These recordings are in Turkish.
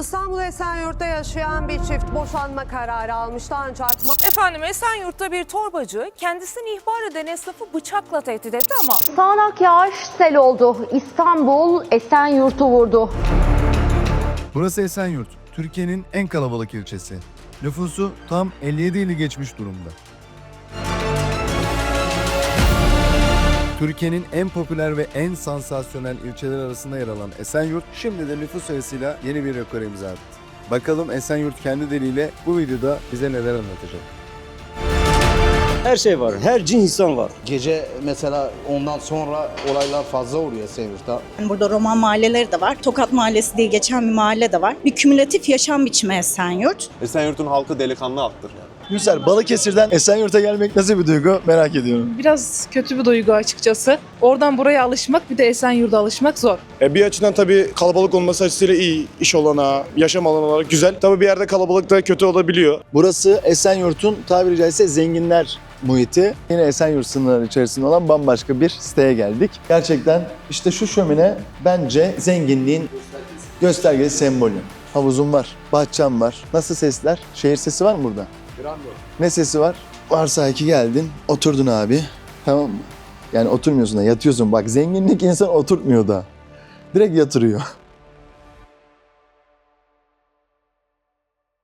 İstanbul Esenyurt'ta yaşayan bir çift boşanma kararı almıştı ancak Efendim Esenyurt'ta bir torbacı kendisini ihbar eden esnafı bıçakla tehdit etti ama Sağanak yağış sel oldu. İstanbul Esenyurt'u vurdu. Burası Esenyurt, Türkiye'nin en kalabalık ilçesi. Nüfusu tam 57 ili geçmiş durumda. Türkiye'nin en popüler ve en sansasyonel ilçeler arasında yer alan Esenyurt, şimdi de nüfus sayısıyla yeni bir rekor imza attı. Bakalım Esenyurt kendi diliyle bu videoda bize neler anlatacak. Her şey var. Her cin insan var. Gece mesela ondan sonra olaylar fazla oluyor Sevirt'te. Burada Roman mahalleleri de var. Tokat Mahallesi diye geçen bir mahalle de var. Bir kümülatif yaşam biçimi Esenyurt. Esenyurt'un halkı delikanlı attır. Gülser, Balıkesir'den Esenyurt'a gelmek nasıl bir duygu merak ediyorum. Biraz kötü bir duygu açıkçası. Oradan buraya alışmak bir de Esenyurt'a alışmak zor. E, Bir açıdan tabii kalabalık olması açısıyla iyi. iş olanağı, yaşam alanı olarak güzel. Tabii bir yerde kalabalık da kötü olabiliyor. Burası Esenyurt'un tabiri caizse zenginler muhiti. Yine Esenyurt sınırları içerisinde olan bambaşka bir siteye geldik. Gerçekten işte şu şömine bence zenginliğin göstergesi sembolü. Havuzum var, bahçem var. Nasıl sesler? Şehir sesi var mı burada? Ne sesi var? Varsa ki geldin, oturdun abi. Tamam mı? Yani oturmuyorsun da yatıyorsun. Bak zenginlik insan oturtmuyor da. Direkt yatırıyor.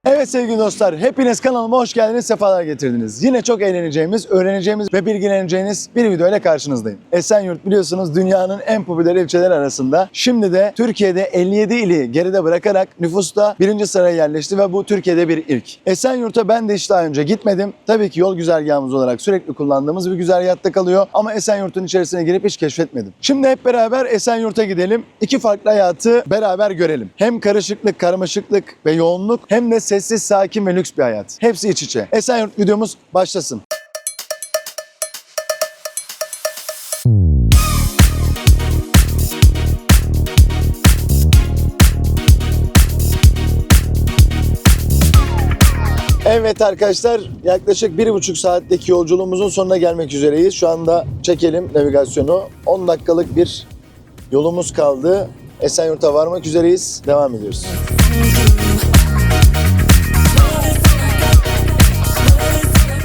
Evet sevgili dostlar, hepiniz kanalıma hoş geldiniz, sefalar getirdiniz. Yine çok eğleneceğimiz, öğreneceğimiz ve bilgileneceğiniz bir video ile karşınızdayım. Esenyurt biliyorsunuz dünyanın en popüler ilçeleri arasında. Şimdi de Türkiye'de 57 ili geride bırakarak nüfusta birinci sıraya yerleşti ve bu Türkiye'de bir ilk. Esenyurt'a ben de hiç daha önce gitmedim. Tabii ki yol güzergahımız olarak sürekli kullandığımız bir güzergahta kalıyor ama Esenyurt'un içerisine girip hiç keşfetmedim. Şimdi hep beraber Esenyurt'a gidelim. İki farklı hayatı beraber görelim. Hem karışıklık, karmaşıklık ve yoğunluk hem de sessiz, sakin ve lüks bir hayat. Hepsi iç içe. Esenyurt videomuz başlasın. Evet arkadaşlar yaklaşık bir buçuk saatteki yolculuğumuzun sonuna gelmek üzereyiz. Şu anda çekelim navigasyonu. 10 dakikalık bir yolumuz kaldı. Esenyurt'a varmak üzereyiz. Devam ediyoruz.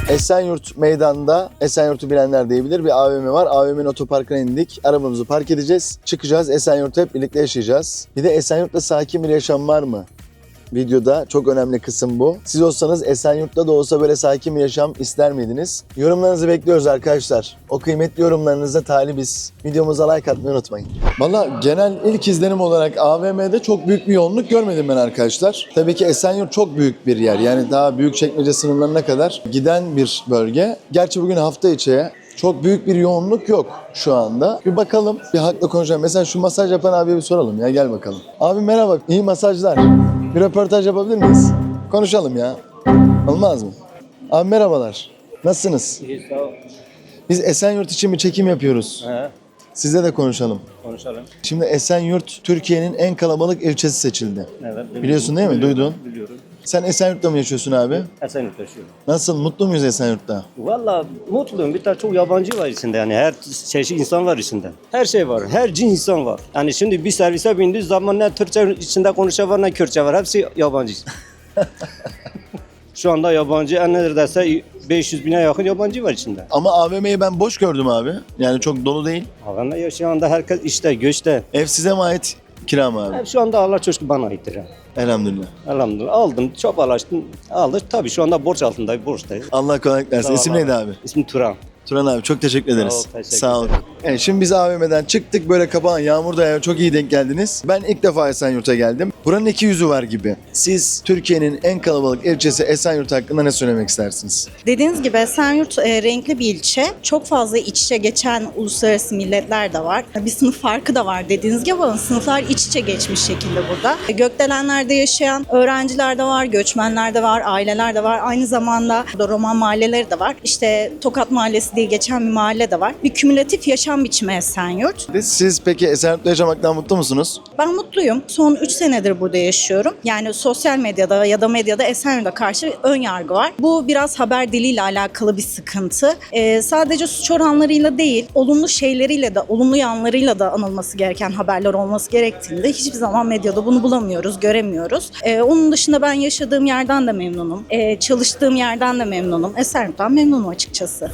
Esenyurt meydanda, Esenyurt'u bilenler diyebilir bir AVM var. AVM'nin otoparkına indik. Arabamızı park edeceğiz. Çıkacağız. Esenyurt'ta hep birlikte yaşayacağız. Bir de Esenyurt'ta sakin bir yaşam var mı? Videoda. Çok önemli kısım bu. Siz olsanız Esenyurt'ta da olsa böyle sakin bir yaşam ister miydiniz? Yorumlarınızı bekliyoruz arkadaşlar. O kıymetli yorumlarınıza talibiz. Videomuza like atmayı unutmayın. Valla genel ilk izlenim olarak AVM'de çok büyük bir yoğunluk görmedim ben arkadaşlar. Tabii ki Esenyurt çok büyük bir yer. Yani daha büyük çekmece sınırlarına kadar giden bir bölge. Gerçi bugün hafta içi çok büyük bir yoğunluk yok şu anda. Bir bakalım, bir hakla konuşalım. Mesela şu masaj yapan abiye bir soralım ya, gel bakalım. Abi merhaba, iyi masajlar. Bir röportaj yapabilir miyiz? Konuşalım ya. Olmaz mı? Abi merhabalar. Nasılsınız? İyi sağ ol. Biz Esenyurt için bir çekim yapıyoruz. He, Sizle de konuşalım. konuşalım. Şimdi Esenyurt Türkiye'nin en kalabalık ilçesi seçildi. Evet. Biliyorsun değil mi? Duydun. Biliyorum. Sen Esenyurt'ta mı yaşıyorsun abi? Esenyurt yaşıyorum. Nasıl? Mutlu muyuz Esenyurt'ta? Valla mutluyum. Bir tane çok yabancı var içinde yani. Her çeşit insan var içinde. Her şey var. Her cin insan var. Yani şimdi bir servise bindiği zaman ne Türkçe içinde konuşan var ne Kürtçe var. Hepsi yabancı. Şu anda yabancı en neredeyse 500 bine yakın yabancı var içinde. Ama AVM'yi ben boş gördüm abi. Yani çok dolu değil. Havanda yaşayan anda herkes işte göçte. Ev size mi ait? Kira mı abi? Hep şu anda Allah çoşku bana aittir. yani. Elhamdülillah. Elhamdülillah. Aldım, çok alaştım, aldım. Tabii şu anda borç altındayım, borçtayım. Allah kolaylık versin. Sağ ol İsim neydi abi? İsmim Turan. Turan abi çok teşekkür ederiz. ol, teşekkür Sağ olun. Evet, şimdi biz AVM'den çıktık böyle kapağın yağmur da yağıyor. Çok iyi denk geldiniz. Ben ilk defa Esenyurt'a geldim. Buranın iki yüzü var gibi. Siz Türkiye'nin en kalabalık ilçesi Esenyurt hakkında ne söylemek istersiniz? Dediğiniz gibi Esenyurt e, renkli bir ilçe. Çok fazla iç içe geçen uluslararası milletler de var. Bir sınıf farkı da var dediğiniz gibi ama sınıflar iç içe geçmiş şekilde burada. E, Gökdelenler'de yaşayan öğrenciler de var, göçmenler de var, aileler de var. Aynı zamanda burada Roman mahalleleri de var. İşte Tokat Mahallesi diye geçen bir mahalle de var. Bir kümülatif yaşam yaşam biçimi Esenyurt. Siz peki Esenyurt'ta yaşamaktan mutlu musunuz? Ben mutluyum. Son 3 senedir burada yaşıyorum. Yani sosyal medyada ya da medyada Esenyurt'a karşı ön yargı var. Bu biraz haber diliyle alakalı bir sıkıntı. Ee, sadece suç oranlarıyla değil, olumlu şeyleriyle de, olumlu yanlarıyla da anılması gereken haberler olması gerektiğinde hiçbir zaman medyada bunu bulamıyoruz, göremiyoruz. Ee, onun dışında ben yaşadığım yerden de memnunum. Ee, çalıştığım yerden de memnunum. Esenyurt'tan memnunum açıkçası.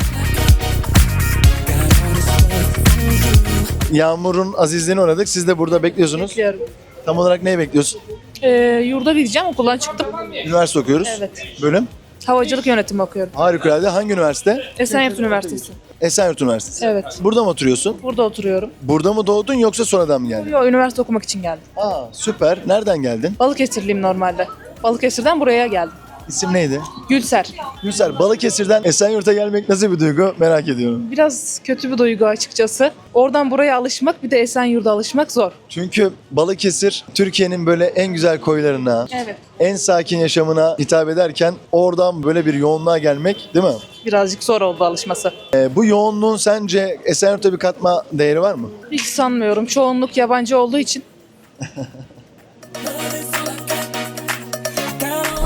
Yağmur'un azizliğine uğradık. Siz de burada bekliyorsunuz. Bekliyorum. Tam olarak neyi bekliyorsun? Ee, yurda gideceğim okuldan çıktım. Üniversite okuyoruz. Evet. Bölüm? Havacılık yönetimi okuyorum. Harikulade. Hangi üniversite? Esenyurt Üniversitesi. Esenyurt Üniversitesi. Evet. Burada mı oturuyorsun? Burada oturuyorum. Burada mı doğdun yoksa sonradan mı geldin? Yo, üniversite okumak için geldim. Aa süper. Nereden geldin? Balıkesirliyim normalde. Balıkesir'den buraya geldim. İsim neydi? Gülser. Gülser, Balıkesir'den Esenyurt'a gelmek nasıl bir duygu merak ediyorum. Biraz kötü bir duygu açıkçası. Oradan buraya alışmak bir de Esenyurt'a alışmak zor. Çünkü Balıkesir Türkiye'nin böyle en güzel koylarına, Evet. en sakin yaşamına hitap ederken oradan böyle bir yoğunluğa gelmek değil mi? Birazcık zor oldu alışması. Ee, bu yoğunluğun sence Esenyurt'a bir katma değeri var mı? Hiç sanmıyorum. Çoğunluk yabancı olduğu için.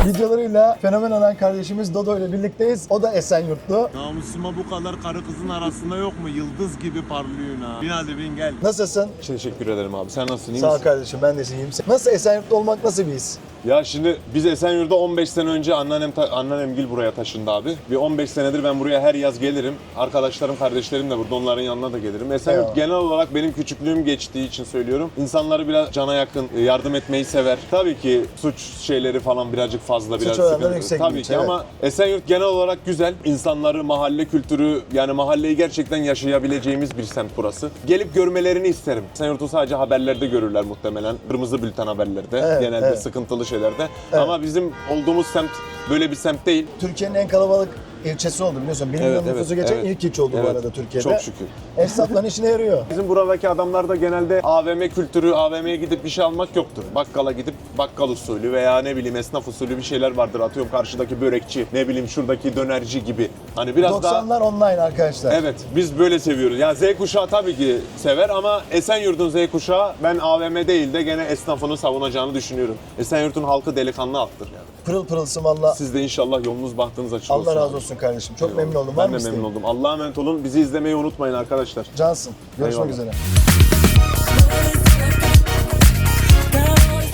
Videolarıyla fenomen olan kardeşimiz Dodo ile birlikteyiz. O da Esenyurtlu. Namusuma bu kadar karı kızın arasında yok mu? Yıldız gibi parlıyorsun ha. Bin hadi bin gel. Nasılsın? Teşekkür ederim abi. Sen nasılsın? iyi Sağ ol misin? kardeşim ben de iyiyim. Nasıl Esenyurtlu olmak nasıl bir his? Ya şimdi biz Esenyurt'ta 15 sene önce anneannem, anneannemgil buraya taşındı abi. Bir 15 senedir ben buraya her yaz gelirim. Arkadaşlarım, kardeşlerim de burada. Onların yanına da gelirim. Esenyurt genel olarak benim küçüklüğüm geçtiği için söylüyorum. İnsanları biraz cana yakın, e, yardım etmeyi sever. Tabii ki suç şeyleri falan birazcık fazla, biraz oranları sıkıntı. Tabii ki şey, evet. ama Esenyurt genel olarak güzel. İnsanları, mahalle kültürü, yani mahalleyi gerçekten yaşayabileceğimiz bir semt burası. Gelip görmelerini isterim. Esenyurt'u sadece haberlerde görürler muhtemelen. Kırmızı bülten haberlerde, Evet, genelde evet. sıkıntılı şeylerde. Evet. Ama bizim olduğumuz semt böyle bir semt değil. Türkiye'nin en kalabalık ilçesi oldu biliyorsun. 1 milyon Evet, nüfusu evet, geçen evet. ilk ilçe oldu bu Evet, arada Türkiye'de. Çok şükür. Esnafların işine yarıyor. Bizim buradaki adamlar da genelde AVM kültürü, AVM'ye gidip bir şey almak yoktur. Bakkala gidip bakkal usulü veya ne bileyim esnaf usulü bir şeyler vardır. Atıyorum karşıdaki börekçi, ne bileyim şuradaki dönerci gibi. Hani biraz daha 90'lar online arkadaşlar. Evet, biz böyle seviyoruz. Yani Z kuşağı tabii ki sever ama Esenyurt'un Z kuşağı ben AVM değil de gene esnafını savunacağını düşünüyorum. Esenyurt'un halkı delikanlı halktır yani. Pırıl pırılsın valla. Siz de inşallah yolunuz bahtınız açık olsun. Allah razı olsun kardeşim. Çok Eyvallah. memnun oldum. Var Ben mı de memnun oldum. Allah'a emanet olun. Bizi izlemeyi unutmayın arkadaşlar. Cansın. Görüşmek Eyvallah. üzere.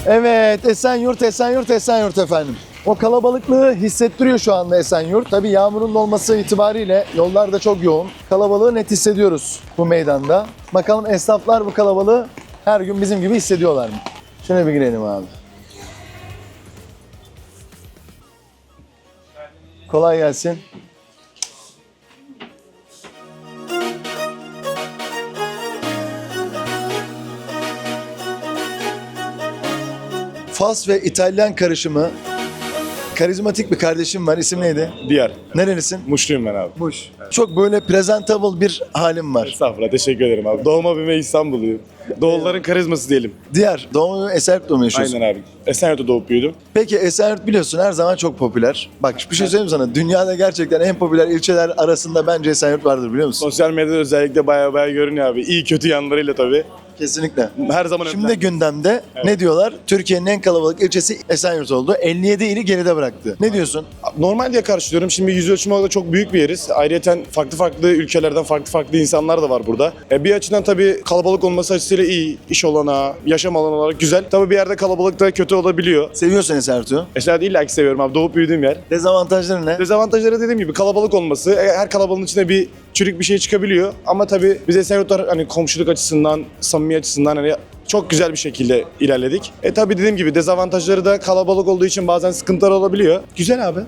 Evet Esenyurt, Esenyurt, Esenyurt efendim. O kalabalıklığı hissettiriyor şu anda Esenyurt. Tabii yağmurun olması itibariyle yollar da çok yoğun. Kalabalığı net hissediyoruz bu meydanda. Bakalım esnaflar bu kalabalığı her gün bizim gibi hissediyorlar mı? Şöyle bir girelim abi. Kolay gelsin. Fas ve İtalyan karışımı karizmatik bir kardeşim var. İsim neydi? Diğer. Nerelisin? Muşluyum ben abi. Muş. Çok böyle presentable bir halim var. Estağfurullah teşekkür ederim abi. Doğma büyüme İstanbulluyum. Doğulların karizması diyelim. Diğer doğum ve Esenyurt'ta mı yaşıyorsun? Aynen abi. Esenyurt'ta doğup büyüdüm. Peki Esenyurt biliyorsun her zaman çok popüler. Bak bir şey söyleyeyim sana. Dünyada gerçekten en popüler ilçeler arasında bence Esenyurt vardır biliyor musun? Sosyal medyada özellikle baya baya görünüyor abi. İyi kötü yanlarıyla tabii. Kesinlikle. Her zaman Şimdi övülen. gündemde ne diyorlar? Türkiye'nin en kalabalık ilçesi Esenyurt oldu. 57 ili geride bıraktı. Ne diyorsun? Normal diye karşılıyorum. Şimdi yüz ölçümü olarak çok büyük bir yeriz. Ayrıca farklı farklı ülkelerden farklı farklı insanlar da var burada. E, bir açıdan tabii kalabalık olması açısıyla iyi. iş olanağı, yaşam alanı olarak güzel. Tabii bir yerde kalabalık da kötü olabiliyor. Seviyorsun Esenyurt'u. Mesela illa ki seviyorum abi. Doğup büyüdüğüm yer. Dezavantajları ne? Dezavantajları dediğim gibi kalabalık olması. E, Her kalabalığın içinde bir çürük bir şey çıkabiliyor. Ama tabii biz Esenyurtlar hani komşuluk açısından, samimi açısından hani çok güzel bir şekilde ilerledik. E tabii dediğim gibi dezavantajları da kalabalık olduğu için bazen sıkıntılar olabiliyor. Güzel abi.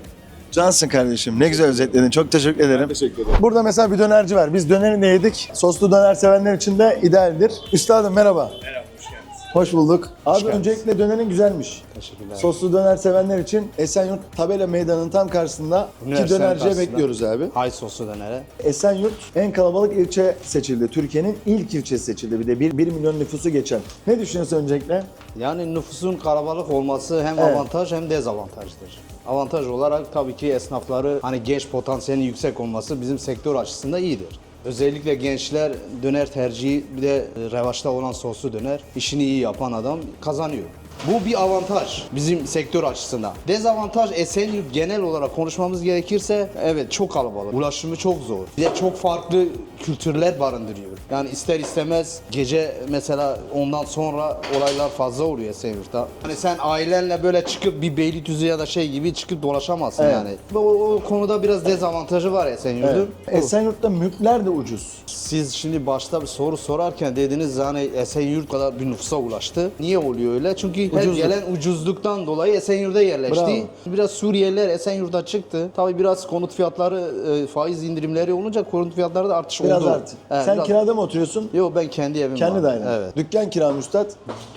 Cansın kardeşim. Ne güzel özetledin. Çok teşekkür ederim. Teşekkür ederim. Burada mesela bir dönerci var. Biz döneri ne yedik? Soslu döner sevenler için de idealdir. Üstadım merhaba. Merhaba, hoş bulduk. Abi öncelikle dönerin güzelmiş. Teşekkürler. Soslu döner sevenler için Esenyurt Tabela Meydanı'nın tam karşısında iki dönerciye bekliyoruz abi. Hay soslu dönere. Esenyurt en kalabalık ilçe seçildi. Türkiye'nin ilk ilçesi seçildi. Bir de 1, 1 milyon nüfusu geçen. Ne düşünüyorsun öncelikle? Yani nüfusun kalabalık olması hem Evet. avantaj hem dezavantajdır. Avantaj olarak tabii ki esnafları hani genç potansiyelin yüksek olması bizim sektör açısından iyidir. Özellikle gençler döner tercihi bir de revaçta olan soslu döner işini iyi yapan adam kazanıyor. Bu bir avantaj bizim sektör açısından. Dezavantaj Esenyurt genel olarak konuşmamız gerekirse evet çok kalabalık. Ulaşımı çok zor. Bir de çok farklı kültürler barındırıyor. Yani ister istemez gece mesela ondan sonra olaylar fazla oluyor Esenyurt'ta. Hani sen ailenle böyle çıkıp bir Beylikdüzü ya da şey gibi çıkıp dolaşamazsın Evet. yani. O, o konuda biraz dezavantajı var Esenyurt'un. Evet. Esenyurt'ta mülkler de ucuz. Siz şimdi başta bir soru sorarken dediniz yani Esenyurt kadar bir nüfusa ulaştı. Niye oluyor öyle? Çünkü her Ucuzluk. gelen ucuzluktan dolayı Esenyurt'a yerleşti. Bravo. Biraz Suriyeliler Esenyurt'a çıktı. Tabii biraz konut fiyatları, e, faiz indirimleri olunca konut fiyatları da artış Biraz oldu. artık. Evet, Sen biraz- kirada mı oturuyorsun? Yok ben kendi evim Kendi var. dairen. Evet. Dükkan kira müstat.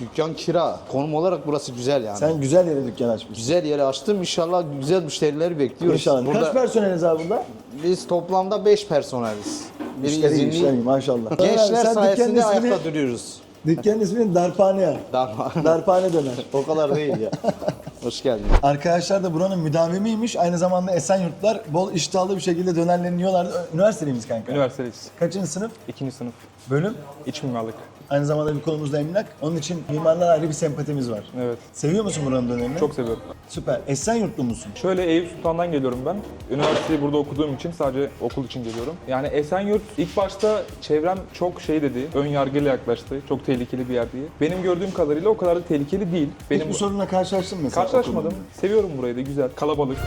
Dükkan kira. Konum olarak burası güzel yani. Sen güzel yere dükkan açmışsın. Güzel yere açtım. İnşallah güzel müşterileri bekliyoruz. İnşallah. Kaç personeliz abi burada? biz toplamda 5 personeliz. Biri İşleri iyi, izinli. işleri iyi maşallah. Gençler dükkanın sayesinde ismini- ayakta duruyoruz. Dükkanın ismini Darphane ya. Daha Darphane döner. o kadar değil ya. Hoş geldiniz. Arkadaşlar da buranın müdavimiymiş. Aynı zamanda Esenyurtlar bol iştahlı bir şekilde dönerlerini yiyorlardı. Üniversiteliyiz kanka. Üniversitedeyiz. Kaçıncı sınıf? İkinci sınıf. Bölüm. İç mimarlık. Aynı zamanda bir konumuz da emlak. Onun için mimarlar ayrı bir sempatimiz var. Evet. Seviyor musun buranın dönerini? Çok seviyorum. Süper. Esenyurtlu musun? Şöyle Eyüp Sultan'dan geliyorum ben. Üniversiteyi burada okuduğum için sadece okul için geliyorum. Yani Esenyurt ilk başta çevrem çok şey dedi, ön yargıyla yaklaştı. Çok tehlikeli bir yer diye. Benim gördüğüm kadarıyla o kadar da tehlikeli değil. Benim Hiçbir sorunla karşılaştın mı mesela? Karşılaşmadım. okulda? Seviyorum burayı da güzel. Kalabalık.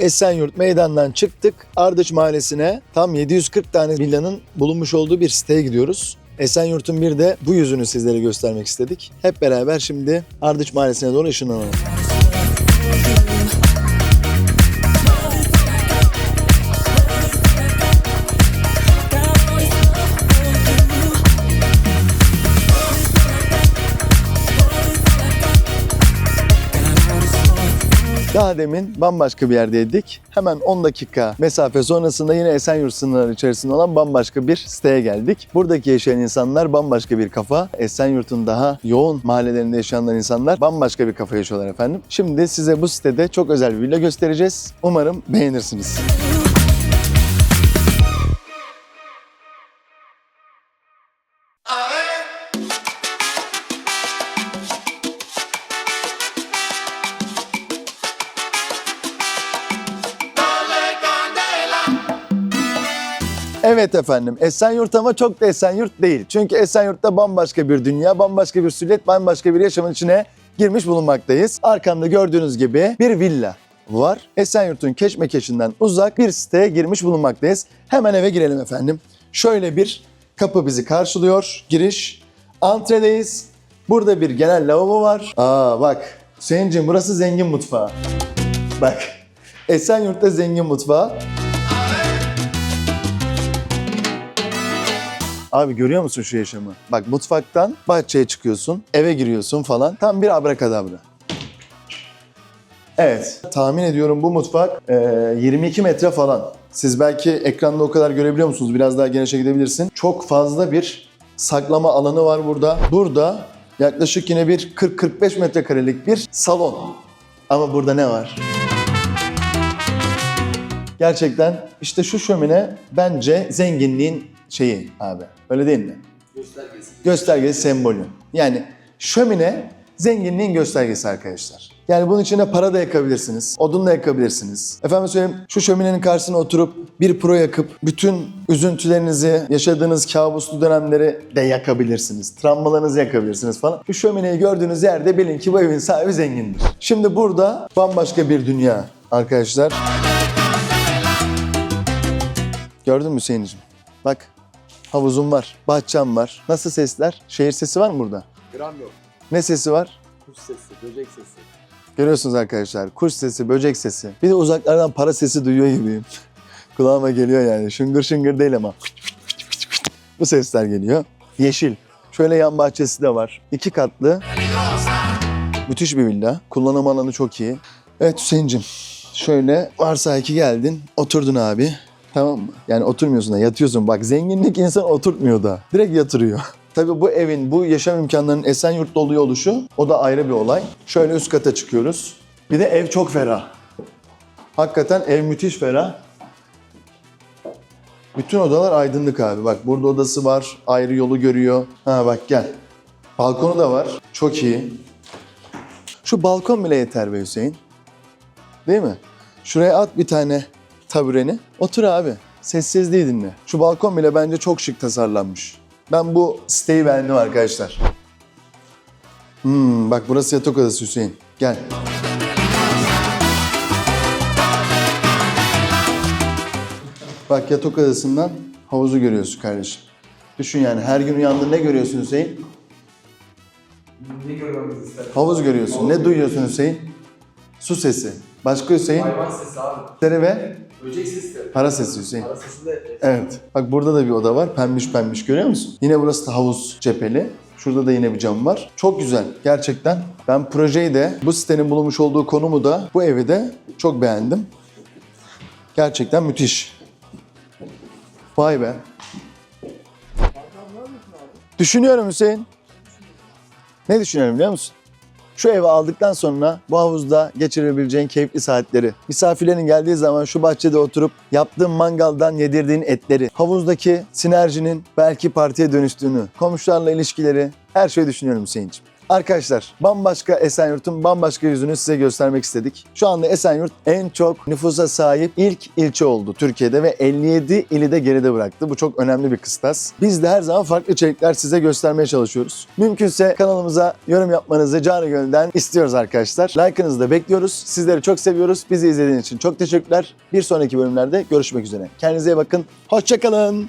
Esenyurt meydandan çıktık. Ardıç Mahallesi'ne tam 740 tane villanın bulunmuş olduğu bir siteye gidiyoruz. Esenyurt'un bir de bu yüzünü sizlere göstermek istedik. Hep beraber şimdi Ardıç Mahallesi'ne doğru ışınlanalım. Daha demin bambaşka bir yerdeydik. Hemen 10 dakika mesafe sonrasında yine Esenyurt sınırları içerisinde olan bambaşka bir siteye geldik. Buradaki yaşayan insanlar bambaşka bir kafa. Esenyurt'un daha yoğun mahallelerinde yaşayanlar insanlar bambaşka bir kafa yaşıyorlar efendim. Şimdi size bu sitede çok özel bir villa göstereceğiz. Umarım beğenirsiniz. Evet efendim Esenyurt ama çok da Esenyurt değil. Çünkü Esenyurt'ta bambaşka bir dünya, bambaşka bir süliyet, bambaşka bir yaşamın içine girmiş bulunmaktayız. Arkamda gördüğünüz gibi bir villa var. Esenyurt'un keşmekeşinden uzak bir siteye girmiş bulunmaktayız. Hemen eve girelim efendim. Şöyle bir kapı bizi karşılıyor. Giriş. Antredeyiz. Burada bir genel lavabo var. Aa bak Hüseyin'cim burası zengin mutfağı. Bak Esenyurt'ta zengin mutfağı. Abi görüyor musun şu yaşamı? Bak mutfaktan bahçeye çıkıyorsun, eve giriyorsun falan. Tam bir abrakadabra. Evet, tahmin ediyorum bu mutfak e, 22 metre falan. Siz belki ekranda o kadar görebiliyor musunuz? Biraz daha genişe gidebilirsin. Çok fazla bir saklama alanı var burada. Burada yaklaşık yine bir 40-45 metrekarelik bir salon. Ama burada ne var? Gerçekten işte şu şömine bence zenginliğin şeyi abi. Öyle değil mi? Göstergesi. Göstergesi, sembolü. Yani şömine zenginliğin göstergesi arkadaşlar. Yani bunun içine para da yakabilirsiniz, odun da yakabilirsiniz. Efendim söyleyeyim şu şöminenin karşısına oturup bir pro yakıp bütün üzüntülerinizi, yaşadığınız kabuslu dönemleri de yakabilirsiniz. Travmalarınızı yakabilirsiniz falan. Şu şömineyi gördüğünüz yerde bilin ki bu evin sahibi zengindir. Şimdi burada bambaşka bir dünya arkadaşlar. Gördün mü Hüseyin'cim? Bak havuzum var, bahçem var. Nasıl sesler? Şehir sesi var mı burada? Gram yok. Ne sesi var? Kuş sesi, böcek sesi. Görüyorsunuz arkadaşlar. Kuş sesi, böcek sesi. Bir de uzaklardan para sesi duyuyor gibiyim. Kulağıma geliyor yani. Şıngır şıngır değil ama. Bu sesler geliyor. Yeşil. Şöyle yan bahçesi de var. İki katlı. Müthiş bir villa. Kullanım alanı çok iyi. Evet Hüseyin'cim. Şöyle varsa ki geldin. Oturdun abi. Tamam mı? Yani oturmuyorsun da yatıyorsun. Bak zenginlik insan oturtmuyor da. Direkt yatırıyor. Tabii bu evin, bu yaşam imkanlarının Esenyurt'ta oluyor oluşu o da ayrı bir olay. Şöyle üst kata çıkıyoruz. Bir de ev çok ferah. Hakikaten ev müthiş ferah. Bütün odalar aydınlık abi. Bak burada odası var. Ayrı yolu görüyor. Ha bak gel. Balkonu da var. Çok iyi. Şu balkon bile yeter be Hüseyin. Değil mi? Şuraya at bir tane tabureni. Otur abi. Sessizliği dinle. Şu balkon bile bence çok şık tasarlanmış. Ben bu siteyi beğendim arkadaşlar. Hmm, bak burası yatak odası Hüseyin. Gel. Bak yatak odasından havuzu görüyorsun kardeşim. Düşün yani her gün uyandığında ne görüyorsun Hüseyin? Ne görmemizi ister? Havuz görüyorsun. Ne duyuyorsun Hüseyin? Su sesi. Başka Hüseyin? Hayvan sesi abi. Seni ve Böcek sesi de. para sesi Hüseyin. Ara sesi de. Evet. Bak burada da bir oda var. Pembiş pembiş görüyor musun? Yine burası da havuz cepheli. Şurada da yine bir cam var. Çok güzel. Gerçekten. Ben projeyi de, bu sitenin bulunmuş olduğu konumu da, bu evi de çok beğendim. Gerçekten müthiş. Vay be. Düşünüyorum Hüseyin. Ne düşünüyorum biliyor musun? Şu evi aldıktan sonra bu havuzda geçirebileceğin keyifli saatleri, misafirlerin geldiği zaman şu bahçede oturup yaptığın mangaldan yedirdiğin etleri, havuzdaki sinerjinin belki partiye dönüştüğünü, komşularla ilişkileri, her şeyi düşünüyorum Hüseyin'ciğim. Arkadaşlar bambaşka Esenyurt'un bambaşka yüzünü size göstermek istedik. Şu anda Esenyurt en çok nüfusa sahip ilk ilçe oldu Türkiye'de ve 57 ili de geride bıraktı. Bu çok önemli bir kıstas. Biz de her zaman farklı içerikler size göstermeye çalışıyoruz. Mümkünse kanalımıza yorum yapmanızı canı gönülden istiyoruz arkadaşlar. Like'ınızı da bekliyoruz. Sizleri çok seviyoruz. Bizi izlediğiniz için çok teşekkürler. Bir sonraki bölümlerde görüşmek üzere. Kendinize iyi bakın. Hoşçakalın.